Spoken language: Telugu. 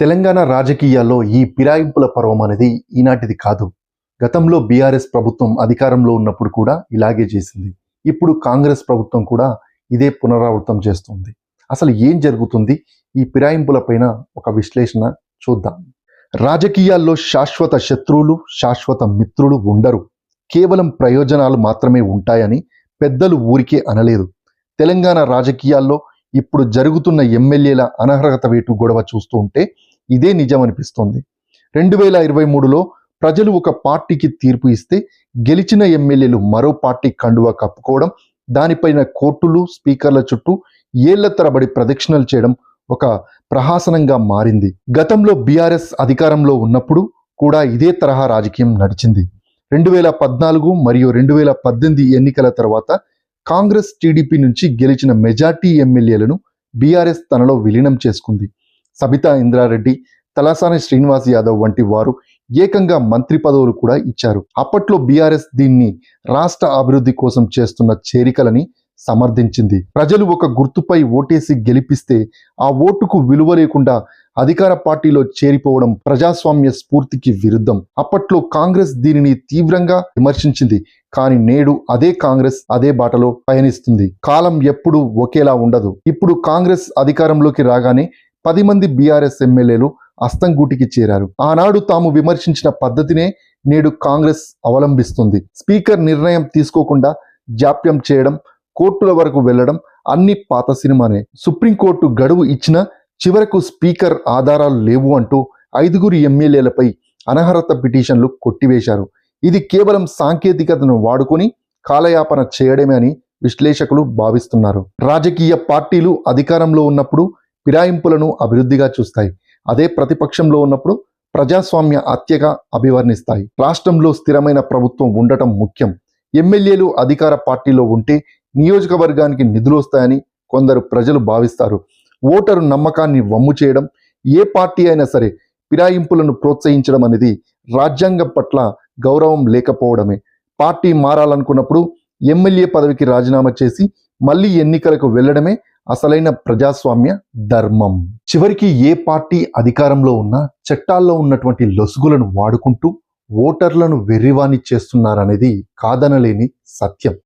తెలంగాణ రాజకీయాల్లో ఈ పిరాయింపుల పర్వం అనేది ఈనాటిది కాదు. గతంలో బీఆర్ఎస్ ప్రభుత్వం అధికారంలో ఉన్నప్పుడు కూడా ఇలాగే చేసింది. ఇప్పుడు కాంగ్రెస్ ప్రభుత్వం కూడా ఇదే పునరావృతం చేస్తుంది. అసలు ఏం జరుగుతుంది? ఈ పిరాయింపులపైన ఒక విశ్లేషణ చూద్దాం. రాజకీయాల్లో శాశ్వత శత్రువులు శాశ్వత మిత్రులు ఉండరు. కేవలం ప్రయోజనాలు మాత్రమే ఉంటాయని పెద్దలు ఊరికే అనలేదు. తెలంగాణ రాజకీయాల్లో ఇప్పుడు జరుగుతున్న ఎమ్మెల్యేల అనర్హత వేటు గొడవ చూస్తూ ఉంటే ఇదే నిజం అనిపిస్తోంది రెండు వేల ఇరవై మూడులో ప్రజలు ఒక పార్టీకి తీర్పు ఇస్తే గెలిచిన ఎమ్మెల్యేలు మరో పార్టీ కండువా కప్పుకోవడం దానిపైన కోర్టులు స్పీకర్ల చుట్టూ ఏళ్ళ తరబడి ప్రదక్షిణలు చేయడం ఒక ప్రహాసనంగా మారింది. గతంలో బీఆర్ఎస్ అధికారంలో ఉన్నప్పుడు కూడా ఇదే తరహా రాజకీయం నడిచింది. రెండు వేల పద్నాలుగు మరియు రెండు వేల పద్దెనిమిది ఎన్నికల తర్వాత కాంగ్రెస్ టీడీపీ నుంచి గెలిచిన మెజార్టీ ఎమ్మెల్యేలను బీఆర్ఎస్ తనలో విలీనం చేసుకుంది. సబితా ఇంద్రారెడ్డి తలసాని శ్రీనివాస్ యాదవ్ వంటి వారు ఏకంగా మంత్రి పదవులు కూడా ఇచ్చారు. అప్పట్లో బీఆర్ఎస్ దీన్ని రాష్ట్ర అభివృద్ధి కోసం చేస్తున్న చేరికలని సమర్థించింది. ప్రజలు ఒక గుర్తుపై ఓటేసి గెలిపిస్తే ఆ ఓటుకు విలువ లేకుండా అధికార పార్టీలో చేరిపోవడం ప్రజాస్వామ్య స్ఫూర్తికి విరుద్ధం. అప్పట్లో కాంగ్రెస్ దీనిని తీవ్రంగా విమర్శించింది. కానీ నేడు అదే కాంగ్రెస్ అదే బాటలో పయనిస్తుంది. కాలం ఎప్పుడు ఒకేలా ఉండదు. ఇప్పుడు కాంగ్రెస్ అధికారంలోకి రాగానే పది మంది బీఆర్ఎస్ ఎమ్మెల్యేలు అస్తంగూటికి చేరారు. ఆనాడు తాము విమర్శించిన పద్ధతినే నేడు కాంగ్రెస్ అవలంబిస్తుంది. స్పీకర్ నిర్ణయం తీసుకోకుండా జాప్యం చేయడం కోర్టుల వరకు వెళ్ళడం అన్ని పాత సినిమానే. సుప్రీంకోర్టు గడువు ఇచ్చిన చివరకు స్పీకర్ ఆధారాలు లేవు అంటూ ఐదుగురు ఎమ్మెల్యేలపై అనర్హత పిటిషన్లు కొట్టివేశారు. ఇది కేవలం సాంకేతికతను వాడుకొని కాలయాపన చేయడమే అని విశ్లేషకులు భావిస్తున్నారు. రాజకీయ పార్టీలు అధికారంలో ఉన్నప్పుడు ఫిరాయింపులను అభివృద్ధిగా చూస్తాయి. అదే ప్రతిపక్షంలో ఉన్నప్పుడు ప్రజాస్వామ్య హత్యగా అభివర్ణిస్తాయి. రాష్ట్రంలో స్థిరమైన ప్రభుత్వం ఉండటం ముఖ్యం. ఎమ్మెల్యేలు అధికార పార్టీలో ఉంటే నియోజకవర్గానికి నిధులు వస్తాయని కొందరు ప్రజలు భావిస్తారు. ఓటరు నమ్మకాన్ని వమ్ము చేయడం ఏ పార్టీ అయినా సరే ఫిరాయింపులను ప్రోత్సహించడం అనేది రాజ్యాంగం పట్ల గౌరవం లేకపోవడమే. పార్టీ మారాలనుకున్నప్పుడు ఎమ్మెల్యే పదవికి రాజీనామా చేసి మళ్ళీ ఎన్నికలకు వెళ్ళడమే అసలైన ప్రజాస్వామ్య ధర్మం. చివరికి ఏ పార్టీ అధికారంలో ఉన్నా చట్టాల్లో ఉన్నటువంటి లొసుగులను వాడుకుంటూ ఓటర్లను వెర్రివాణి చేస్తున్నారనేది కాదనలేని సత్యం.